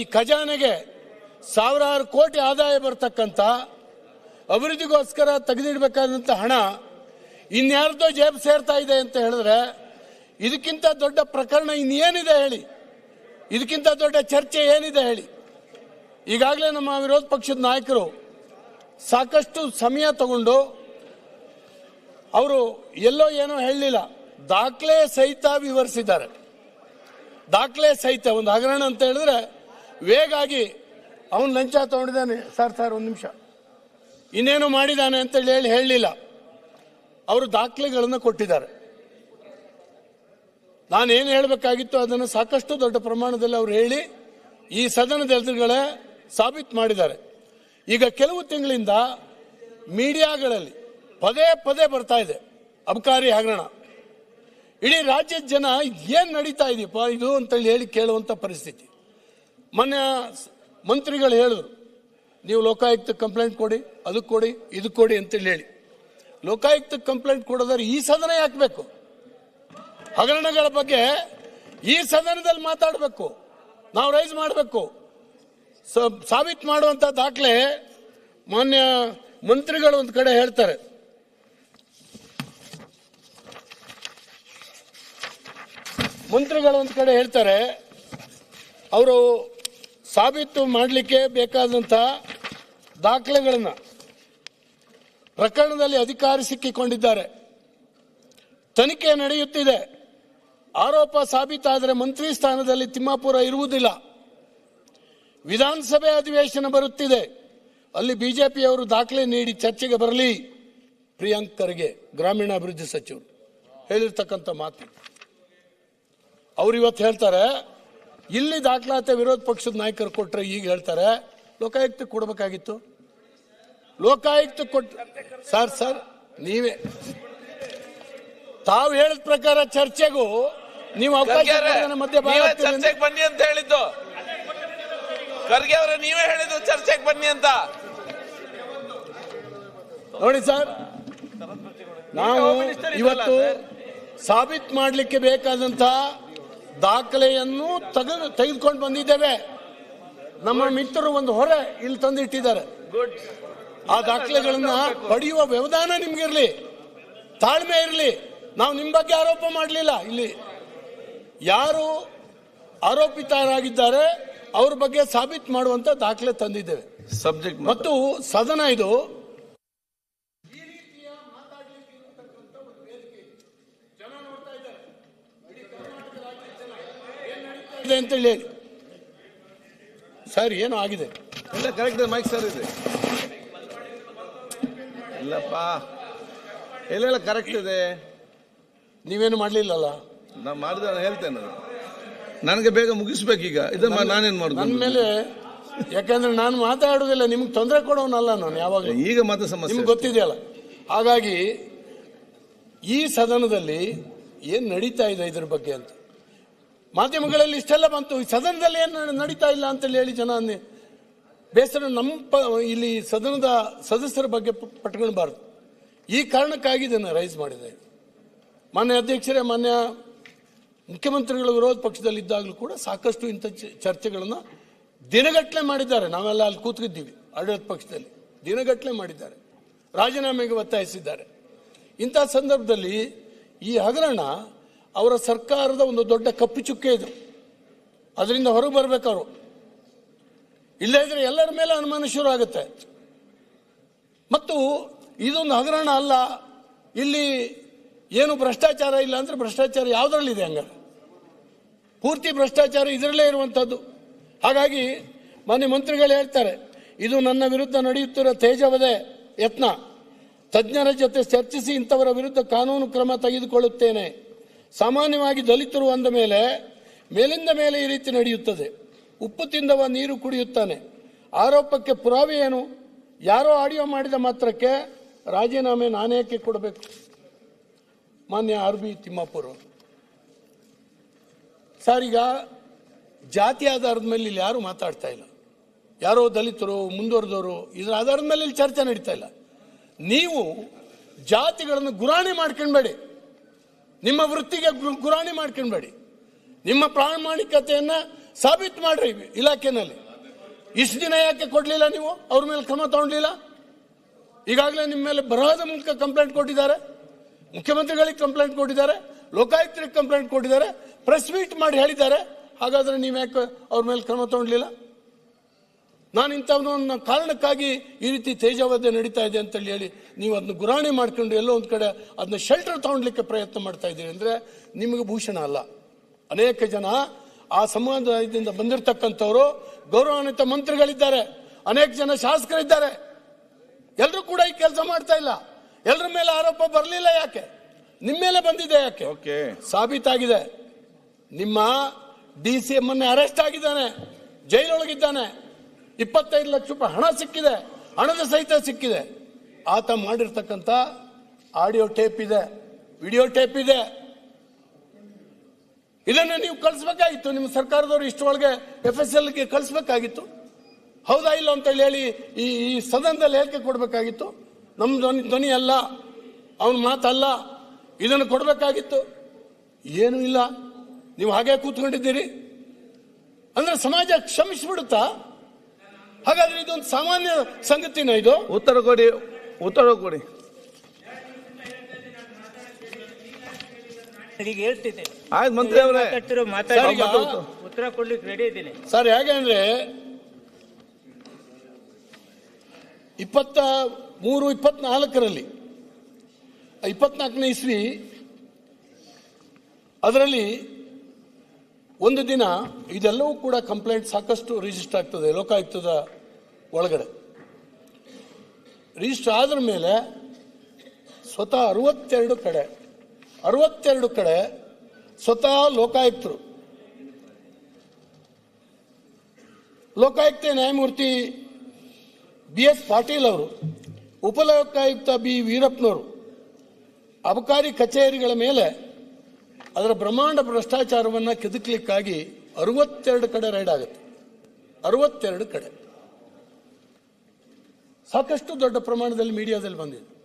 ಈ ಖಜಾನೆಗೆ ಸಾವಿರಾರು ಕೋಟಿ ಆದಾಯ ಬರ್ತಕ್ಕಂಥ ಅಭಿವೃದ್ಧಿಗೋಸ್ಕರ ತೆಗೆದಿಡಬೇಕಾದಂಥ ಹಣ ಇನ್ಯಾರ್ದೋ ಜೇಬ್ ಸೇರ್ತಾ ಇದೆ ಅಂತ ಹೇಳಿದ್ರೆ ಇದಕ್ಕಿಂತ ದೊಡ್ಡ ಪ್ರಕರಣ ಇನ್ನೇನಿದೆ ಹೇಳಿ. ಇದಕ್ಕಿಂತ ದೊಡ್ಡ ಚರ್ಚೆ ಏನಿದೆ ಹೇಳಿ. ಈಗಾಗಲೇ ನಮ್ಮ ವಿರೋಧ ಪಕ್ಷದ ನಾಯಕರು ಸಾಕಷ್ಟು ಸಮಯ ತಗೊಂಡು ಅವರು ಎಲ್ಲೋ ಏನೋ ಹೇಳಲಿಲ್ಲ. ದಾಖಲೆ ಸಹಿತ ವಿವರಿಸಿದ್ದಾರೆ. ದಾಖಲೆ ಸಹಿತ ಒಂದು ಹಗರಣ ಅಂತ ಹೇಳಿದ್ರೆ ವೇಗ ಆಗಿ ಅವನು ಲಂಚ ತಗೊಂಡಿದ್ದಾನೆ. ಸರ್ ಸರ್, ಒಂದು ನಿಮಿಷ. ಇನ್ನೇನು ಮಾಡಿದ್ದಾನೆ ಅಂತ ಹೇಳಿ ಹೇಳಲಿಲ್ಲ. ಅವರು ದಾಖಲೆಗಳನ್ನು ಕೊಟ್ಟಿದ್ದಾರೆ. ನಾನೇನು ಹೇಳಬೇಕಾಗಿತ್ತು ಅದನ್ನು ಸಾಕಷ್ಟು ದೊಡ್ಡ ಪ್ರಮಾಣದಲ್ಲಿ ಅವರು ಹೇಳಿ ಈ ಸದನದ ಎದುರುಗಳೇ ಸಾಬೀತು ಮಾಡಿದ್ದಾರೆ. ಈಗ ಕೆಲವು ತಿಂಗಳಿಂದ ಮೀಡಿಯಾಗಳಲ್ಲಿ ಪದೇ ಪದೇ ಬರ್ತಾ ಇದೆ. ಅಬಕಾರಿ ಹಗರಣ. ಇಡೀ ರಾಜ್ಯದ ಜನ ಏನ್ ನಡೀತಾ ಇದೆಯಪ್ಪ ಇದು ಅಂತೇಳಿ ಹೇಳಿ ಕೇಳುವಂತ ಪರಿಸ್ಥಿತಿ. ಮೊನ್ನೆ ಮಂತ್ರಿಗಳು ಹೇಳಿದ್ರು, ನೀವು ಲೋಕಾಯುಕ್ತ ಕಂಪ್ಲೇಂಟ್ ಕೊಡಿ ಅದಕ್ಕೆ ಕೊಡಿ ಇದಕ್ಕೆ ಕೊಡಿ ಅಂತೇಳಿ ಹೇಳಿ. ಲೋಕಾಯುಕ್ತ ಕಂಪ್ಲೇಂಟ್ ಕೊಡೋದಾದ್ರೆ ಈ ಸದನ ಯಾಕಬೇಕು? ಹಗರಣಗಳ ಬಗ್ಗೆ ಈ ಸದನದಲ್ಲಿ ಮಾತಾಡಬೇಕು, ನಾವು ರೈಸ್ ಮಾಡಬೇಕು. ಸಾಬೀತು ಮಾಡುವಂತ ದಾಖಲೆ ಮಾನ್ಯ ಮಂತ್ರಿಗಳು ಒಂದು ಕಡೆ ಹೇಳ್ತಾರೆ. ಮಂತ್ರಿಗಳು ಒಂದು ಕಡೆ ಹೇಳ್ತಾರೆ, ಅವರು ಸಾಬೀತು ಮಾಡಲಿಕ್ಕೆ ಬೇಕಾದಂಥ ದಾಖಲೆಗಳನ್ನು ಪ್ರಕರಣದಲ್ಲಿ ಅಧಿಕಾರಿ ಸಿಕ್ಕಿಕೊಂಡಿದ್ದಾರೆ. ತನಿಖೆ ನಡೆಯುತ್ತಿದೆ. ಆರೋಪ ಸಾಬೀತಾದರೆ ಮಂತ್ರಿ ಸ್ಥಾನದಲ್ಲಿ ತಿಮ್ಮಾಪುರ ಇರುವುದಿಲ್ಲ. ವಿಧಾನಸಭೆ ಅಧಿವೇಶನ ಬರುತ್ತಿದೆ. ಅಲ್ಲಿ ಬಿಜೆಪಿಯವರು ದಾಖಲೆ ನೀಡಿ ಚರ್ಚೆಗೆ ಬರಲಿ. ಪ್ರಿಯಾಂಕ್ ಖರ್ಗೆ ಗ್ರಾಮೀಣಾಭಿವೃದ್ಧಿ ಸಚಿವರು ಹೇಳಿರ್ತಕ್ಕಂಥ ಮಾತು. ಅವರು ಇವತ್ತು ಹೇಳ್ತಾರೆ ಇಲ್ಲಿ ದಾಖಲಾತಿ ವಿರೋಧ ಪಕ್ಷದ ನಾಯಕರು ಕೊಟ್ರೆ ಈಗ ಹೇಳ್ತಾರೆ ಲೋಕಾಯುಕ್ತ ಕೊಡಬೇಕಾಗಿತ್ತು. ಲೋಕಾಯುಕ್ತ ಕೊಟ್ ಸರ್ ಸರ್ ನೀವೇ. ತಾವು ಹೇಳಿದ ಪ್ರಕಾರ ಚರ್ಚೆಗೂ ನೀವು ಅವಕಾಶ ಮಧ್ಯೆ ಚರ್ಚೆಗೆ ಬನ್ನಿ ಅಂತ ಹೇಳಿದ್ದು. ಖರ್ಗೆ ಅವರ ನೀವೇ ಹೇಳಿದ್ದು ಚರ್ಚೆಗೆ ಬನ್ನಿ ಅಂತ. ನೋಡಿ ಸರ್ ನಾವು ಇವತ್ತು ಸಾಬೀತ್ ಮಾಡಲಿಕ್ಕೆ ಬೇಕಾದಂತ ದಾಖಲೆಯನ್ನು ತೆಗೆದು ತೆಗೆದುಕೊಂಡು ಬಂದಿದ್ದೇವೆ. ನಮ್ಮ ಮಿತ್ರರು ಒಂದು ಹೊರೆ ಇಲ್ಲಿ ತಂದಿಟ್ಟಿದ್ದಾರೆ. ಆ ದಾಖಲೆಗಳನ್ನ ಪಡೆಯುವ ವ್ಯವಧಾನ ನಿಮ್ಗಿರ್ಲಿ. ತಾಳ್ಮೆ ಇರಲಿ. ನಾವು ನಿಮ್ಮ ಬಗ್ಗೆ ಆರೋಪ ಮಾಡಲಿಲ್ಲ ಇಲ್ಲಿ. ಯಾರು ಆರೋಪಿತರಾಗಿದ್ದಾರೆ ಅವ್ರ ಬಗ್ಗೆ ಸಾಬೀತು ಮಾಡುವಂತ ದಾಖಲೆ ತಂದಿದ್ದೇವೆ. ಸಬ್ಜೆಕ್ಟ್ ಮತ್ತು ಸದನ ಇದು ಅಂತ ಹೇಳಿ. ಸರ್ ಏನು ಆಗಿದೆ. ಎಲ್ಲ ಕರೆಕ್ಟ್ ಮೈಕ್ ಸರ್ ಇದೆ. ಇಲ್ಲಪ್ಪ. ಇಲ್ಲ ಇಲ್ಲ ಕರೆಕ್ಟ್ ಇದೆ. ನೀವೇನು ಮಾಡ್ಲಿಲ್ಲಲ್ಲ? ನಾನು ಮಾಡಿದ ನಾನು ಹೇಳ್ತೇನೆ ನನಗೆ ಬೇಗ ಮುಗಿಸ್ಬೇಕೀಗ. ಇದು ನಾನೇನು ನಾನೇನ್ ನನ್ನ ಮಾಡುದು ಮೇಲೆ ಯಾಕಂದ್ರೆ ನಾನು ಮಾತಾಡೋದಿಲ್ಲ ನಿಮ್ಗೆ ತೊಂದರೆ ಕೊಡೋನಲ್ಲ ನಾನು ಯಾವಾಗ ಈಗ ಮತ್ತೆ ಸಮಸ್ಯೆ ನಿಮ್ಗೆ ಗೊತ್ತಿದೆಯಲ್ಲ. ಹಾಗಾಗಿ ಈ ಸದನದಲ್ಲಿ ಏನ್ ನಡೀತಾ ಇದೆ ಇದ್ರ ಬಗ್ಗೆ ಅಂತ. ಮಾಧ್ಯಮಗಳಲ್ಲಿ ಇಷ್ಟೆಲ್ಲ ಬಂತು. ಸದನದಲ್ಲಿ ಏನು ನಡೀತಾ ಇಲ್ಲ ಅಂತೇಳಿ ಹೇಳಿ ಜನ ಬೇಸರ ನಮ್ಮ ಪ, ಇಲ್ಲಿ ಸದನದ ಸದಸ್ಯರ ಬಗ್ಗೆ ಪಟ್ಕೊಳ್ಬಾರ್ದು. ಈ ಕಾರಣಕ್ಕಾಗಿ ಇದನ್ನು ರೈಸ್ ಮಾಡಿದೆ. ಮಾನ್ಯ ಅಧ್ಯಕ್ಷರೇ, ಮಾನ್ಯ ಮುಖ್ಯಮಂತ್ರಿಗಳು ವಿರೋಧ ಪಕ್ಷದಲ್ಲಿದ್ದಾಗಲೂ ಕೂಡ ಸಾಕಷ್ಟು ಇಂಥ ಚರ್ಚೆಗಳನ್ನು ದಿನಗಟ್ಟಲೆ ಮಾಡಿದ್ದಾರೆ. ನಾವೆಲ್ಲ ಅಲ್ಲಿ ಕೂತ್ಕಿದ್ದೀವಿ, ಆಡಳಿತ ಪಕ್ಷದಲ್ಲಿ. ದಿನಗಟ್ಟಲೆ ಮಾಡಿದ್ದಾರೆ. ರಾಜೀನಾಮೆಗೆ ಒತ್ತಾಯಿಸಿದ್ದಾರೆ. ಇಂಥ ಸಂದರ್ಭದಲ್ಲಿ ಈ ಹಗರಣ ಅವರ ಸರ್ಕಾರದ ಒಂದು ದೊಡ್ಡ ಕಪ್ಪು ಚುಕ್ಕೆ ಇದು. ಅದರಿಂದ ಹೊರಗೆ ಬರಬೇಕು ಅವರು. ಇಲ್ಲದಿದ್ದರೆ ಎಲ್ಲರ ಮೇಲೆ ಅನುಮಾನ ಶುರು ಆಗುತ್ತೆ ಮತ್ತು ಇದೊಂದು ಹಗರಣ ಅಲ್ಲ. ಇಲ್ಲಿ ಏನು ಭ್ರಷ್ಟಾಚಾರ ಇಲ್ಲ ಅಂದರೆ ಭ್ರಷ್ಟಾಚಾರ ಯಾವುದರಲ್ಲಿದೆ ಹಂಗಾರೆ? ಪೂರ್ತಿ ಭ್ರಷ್ಟಾಚಾರ ಇದರಲ್ಲೇ ಇರುವಂಥದ್ದು. ಹಾಗಾಗಿ ಮಾನ್ಯ ಮಂತ್ರಿಗಳು ಹೇಳ್ತಾರೆ, ಇದು ನನ್ನ ವಿರುದ್ಧ ನಡೆಯುತ್ತಿರುವ ತೇಜವದೆ ಯತ್ನ. ತಜ್ಞರ ಜೊತೆ ಚರ್ಚಿಸಿ ಇಂಥವರ ವಿರುದ್ಧ ಕಾನೂನು ಕ್ರಮ ತೆಗೆದುಕೊಳ್ಳುತ್ತೇನೆ. ಸಾಮಾನ್ಯವಾಗಿ ದಲಿತರು ಅಂದ ಮೇಲೆ ಮೇಲಿಂದ ಮೇಲೆ ಈ ರೀತಿ ನಡೆಯುತ್ತದೆ. ಉಪ್ಪು ತಿಂದವ ನೀರು ಕುಡಿಯುತ್ತಾನೆ. ಆರೋಪಕ್ಕೆ ಪುರಾವೆ ಏನು? ಯಾರೋ ಆಡಿಯೋ ಮಾಡಿದ ಮಾತ್ರಕ್ಕೆ ರಾಜೀನಾಮೆ ನಾನೇಕೆ ಕೊಡಬೇಕು? ಮಾನ್ಯ ಆರ್ ಬಿ ತಿಮ್ಮಾಪುರ ಸರ್, ಈಗ ಜಾತಿ ಆಧಾರದ ಮೇಲೆ ಇಲ್ಲಿ ಯಾರು ಮಾತಾಡ್ತಾ ಇಲ್ಲ. ಯಾರೋ ದಲಿತರು, ಮುಂದುವರೆದವರು, ಇದರ ಆಧಾರದ ಮೇಲೆ ಇಲ್ಲಿ ಚರ್ಚೆ ನಡೀತಾ ಇಲ್ಲ. ನೀವು ಜಾತಿಗಳನ್ನು ಗುರಾಣಿ ಮಾಡ್ಕೊಳ್ಬೇಡಿ ನಿಮ್ಮ ವೃತ್ತಿಗೆ ಗುರಾಣಿ ಮಾಡ್ಕೊಳ್ಬೇಡಿ ನಿಮ್ಮ ಪ್ರಾಮಾಣಿಕತೆಯನ್ನ ಸಾಬೀತು ಮಾಡ್ರಿ ಇಲಾಖೆನಲ್ಲಿ. ಇಷ್ಟು ದಿನ ಯಾಕೆ ಕೊಡ್ಲಿಲ್ಲ ನೀವು? ಅವ್ರ ಮೇಲೆ ಕ್ರಮ ತಗೊಂಡ್ಲಿಲ್ಲ? ಈಗಾಗಲೇ ನಿಮ್ಮ ಮೇಲೆ ಬರಹದ ಮೂಲಕ ಕಂಪ್ಲೇಂಟ್ ಕೊಟ್ಟಿದ್ದಾರೆ. ಮುಖ್ಯಮಂತ್ರಿಗಳಿಗೆ ಕಂಪ್ಲೇಂಟ್ ಕೊಟ್ಟಿದ್ದಾರೆ. ಲೋಕಾಯುಕ್ತರಿಗೆ ಕಂಪ್ಲೇಂಟ್ ಕೊಟ್ಟಿದ್ದಾರೆ. ಪ್ರೆಸ್ ಮೀಟ್ ಮಾಡಿ ಹೇಳಿದ್ದಾರೆ. ಹಾಗಾದ್ರೆ ನೀವು ಯಾಕೆ ಅವ್ರ ಮೇಲೆ ಕ್ರಮ ತಗೊಂಡ್ಲಿಲ್ಲ? ನಾನು ಇಂಥವನ್ನ ಕಾರಣಕ್ಕಾಗಿ ಈ ರೀತಿ ತೇಜಾವಧೆ ನಡೀತಾ ಇದೆ ಅಂತೇಳಿ ಹೇಳಿ ನೀವು ಅದನ್ನ ಗುರಾಣಿ ಮಾಡ್ಕೊಂಡು ಎಲ್ಲೋ ಒಂದು ಕಡೆ ಅದನ್ನ ಶೆಲ್ಟರ್ ತಗೊಳ್ಲಿಕ್ಕೆ ಪ್ರಯತ್ನ ಮಾಡ್ತಾ ಇದ್ದೀರಿ ಅಂದರೆ ನಿಮಗೆ ಭೂಷಣ ಅಲ್ಲ. ಅನೇಕ ಜನ ಆ ಸಮಾಜದಿಂದ ಬಂದಿರತಕ್ಕಂಥವರು ಗೌರವಾನ್ವಿತ ಮಂತ್ರಿಗಳಿದ್ದಾರೆ. ಅನೇಕ ಜನ ಶಾಸಕರಿದ್ದಾರೆ. ಎಲ್ಲರೂ ಕೂಡ ಈ ಕೆಲಸ ಮಾಡ್ತಾ ಇಲ್ಲ. ಎಲ್ಲರ ಮೇಲೆ ಆರೋಪ ಬರಲಿಲ್ಲ ಯಾಕೆ? ನಿಮ್ಮ ಮೇಲೆ ಬಂದಿದೆ ಯಾಕೆ? ಓಕೆ. ಸಾಬೀತಾಗಿದೆ. ನಿಮ್ಮ ಡಿ ಸಿ ಎಂ ಅರೆಸ್ಟ್ ಆಗಿದ್ದಾನೆ. ಜೈಲೊಳಗಿದ್ದಾನೆ. ಇಪ್ಪತ್ತೈದು ಲಕ್ಷ ರೂಪಾಯಿ ಹಣ ಸಿಕ್ಕಿದೆ. ಹಣದ ಸಹಿತ ಸಿಕ್ಕಿದೆ. ಆತ ಮಾಡಿರ್ತಕ್ಕಂಥ ಆಡಿಯೋ ಟೇಪ್ ಇದೆ, ವಿಡಿಯೋ ಟೇಪ್ ಇದೆ. ಇದನ್ನು ನೀವು ಕಳಿಸ್ಬೇಕಾಗಿತ್ತು. ನಿಮ್ಮ ಸರ್ಕಾರದವರು ಇಷ್ಟೊಳಗೆ ಎಫ್ ಎಸ್ ಎಲ್ಗೆ ಕಳಿಸ್ಬೇಕಾಗಿತ್ತು. ಹೌದಾ ಇಲ್ಲ ಅಂತ ಹೇಳಿ ಈ ಈ ಸದನದಲ್ಲಿ ಹೇಳಿಕೆ ಕೊಡಬೇಕಾಗಿತ್ತು. ನಮ್ಮ ಧ್ವನಿ ಧ್ವನಿ ಅಲ್ಲ, ಅವನ ಮಾತಲ್ಲ, ಇದನ್ನು ಕೊಡಬೇಕಾಗಿತ್ತು. ಏನೂ ಇಲ್ಲ. ನೀವು ಹಾಗೆ ಕೂತ್ಕೊಂಡಿದ್ದೀರಿ. ಅಂದ್ರೆ ಸಮಾಜ ಕ್ಷಮಿಸ್ಬಿಡುತ್ತಾ? ಹಾಗಾದ್ರೆ ಇದೊಂದು ಸಾಮಾನ್ಯ ಸಂಗತಿನ ಇದು? ಉತ್ತರ ಕೊಡಿ ಉತ್ತರ ಕೊಡಿ. ಈಗ ಹೇಳ್ತಿದ್ದೆ. ಆಯ್ತು ಮಂತ್ರಿ ಅವರೇ. ಮಾತಾಡಿ. ಈಗ ಉತ್ತರ ಕೊಡ್ಲಿಕ್ಕೆ ರೆಡಿ ಇದ್ದೀನಿ. ಸರ್ ಹೇಗೆ ಅಂದ್ರೆ ಇಪ್ಪತ್ತ ಮೂರು ಇಪ್ಪತ್ನಾಲ್ಕರಲ್ಲಿ ಇಪ್ಪತ್ನಾಲ್ಕನೇ ಇಸ್ವಿ ಅದರಲ್ಲಿ ಒಂದು ದಿನ ಇದೆಲ್ಲವೂ ಕೂಡ ಕಂಪ್ಲೇಂಟ್ ಸಾಕಷ್ಟು ರಿಜಿಸ್ಟರ್ ಆಗ್ತದೆ ಲೋಕಾಯುಕ್ತದ ಒಳಗಡೆ. ರಿಜಿಸ್ಟರ್ ಆದ್ರ ಮೇಲೆ ಸ್ವತಃ ಅರವತ್ತೆರಡು ಕಡೆ ಅರವತ್ತೆರಡು ಕಡೆ ಸ್ವತಃ ಲೋಕಾಯುಕ್ತರು. ಲೋಕಾಯುಕ್ತ ನ್ಯಾಯಮೂರ್ತಿ ಬಿ ಎಸ್ ಪಾಟೀಲ್ ಅವರು, ಉಪಲೋಕಾಯುಕ್ತ ಬಿ. ವೀರಪ್ಪನವರು, ಅಬಕಾರಿ ಕಚೇರಿಗಳ ಮೇಲೆ ಅದರ ಬ್ರಹ್ಮಾಂಡ ಭ್ರಷ್ಟಾಚಾರವನ್ನು ಕೆದಕ್ಲಿಕ್ಕಾಗಿ ಅರವತ್ತೆರಡು ಕಡೆ ರೈಡ್ ಆಗುತ್ತೆ. ಅರವತ್ತೆರಡು ಕಡೆ. ಸಾಕಷ್ಟು ದೊಡ್ಡ ಪ್ರಮಾಣದಲ್ಲಿ ಮೀಡಿಯಾದಲ್ಲಿ ಬಂದಿದೆ